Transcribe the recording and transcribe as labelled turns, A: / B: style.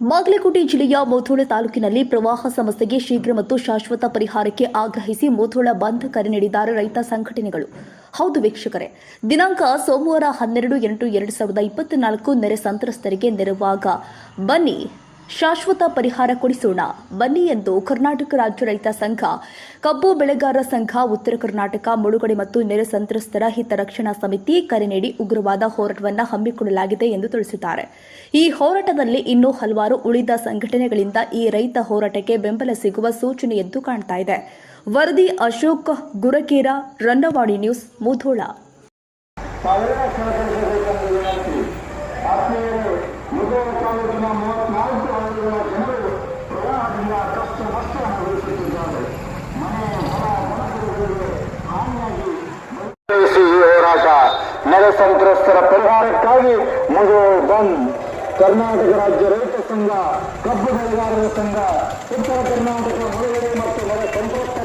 A: ಬಾಗಲಕೋಟೆ ಜಿಲ್ಲೆಯ ಮೋಥೋಳ ತಾಲೂಕಿನಲ್ಲಿ ಪ್ರವಾಹ ಸಮಸ್ಯೆಗೆ ಶೀಘ್ರ ಮತ್ತು ಶಾಶ್ವತ ಪರಿಹಾರಕ್ಕೆ ಆಗ್ರಹಿಸಿ ಮೋಥೋಳ ಬಂದ್ ಕರೆ ನೀಡಿದ್ದಾರೆ ರೈತ ಸಂಘಟನೆಗಳು. ಹೌದು ವೀಕ್ಷಕರೇ, ದಿನಾಂಕ ಸೋಮವಾರ ಹನ್ನೆರಡು ಎಂಟು ಎರಡು ಸಾವಿರದ ಇಪ್ಪತ್ನಾಲ್ಕು ನೆರೆ ಸಂತ್ರಸ್ತರಿಗೆ ನೆರವಾಗ. ಬನ್ನಿ ಶಾಶ್ವತ ಪರಿಹಾರ ಕೊಡಿಸೋಣ. ಬನ್ನಿ ಎಂದು ಕರ್ನಾಟಕ ರಾಜ್ಯ ರೈತ ಸಂಘ, ಕಬ್ಬು ಬೆಳೆಗಾರರ ಸಂಘ, ಉತ್ತರ ಕರ್ನಾಟಕ, ಮುಳುಗಡೆ ಮತ್ತು ನೆರೆ ಸಂತ್ರಸ್ತರ ಹಿತರಕ್ಷಣಾ ಸಮಿತಿ ಕರೆ ನೀಡಿ ಉಗ್ರವಾದ ಹೋರಾಟವನ್ನು ಹಮ್ಮಿಕೊಳ್ಳಲಾಗಿದೆ ಎಂದು ತಿಳಿಸಿದ್ದಾರೆ. ಈ ಹೋರಾಟದಲ್ಲಿ ಇನ್ನೂ ಹಲವಾರು ಉಳಿದ ಸಂಘಟನೆಗಳಿಂದ ಈ ರೈತ ಹೋರಾಟಕ್ಕೆ ಬೆಂಬಲ ಸಿಗುವ ಸೂಚನೆ ಎದ್ದು ಕಾಣ್ತಾ ಇದೆ. ವರದಿ ಅಶೋಕ್ ಗುರಕೇರ ರನ್ನವಾಡಿ ನ್ಯೂಸ್, ಮುಧೋಳ.
B: ಹೋರಾಟ ನೆರೆ ಸಂತ್ರಸ್ತರ ಪರಿಹಾರಕ್ಕಾಗಿ ಮುಧೋಳ ಬಂದ್ ಕರ್ನಾಟಕ ರಾಜ್ಯ ರೈತ ಸಂಘ ಕಬ್ಬು ಬೆಳೆಗಾರರ ಸಂಘ ಉತ್ತರ ಕರ್ನಾಟಕ ಮುಳುಗಡೆ ಮತ್ತು ನೆರೆ ಸಂತ್ರಸ್ತ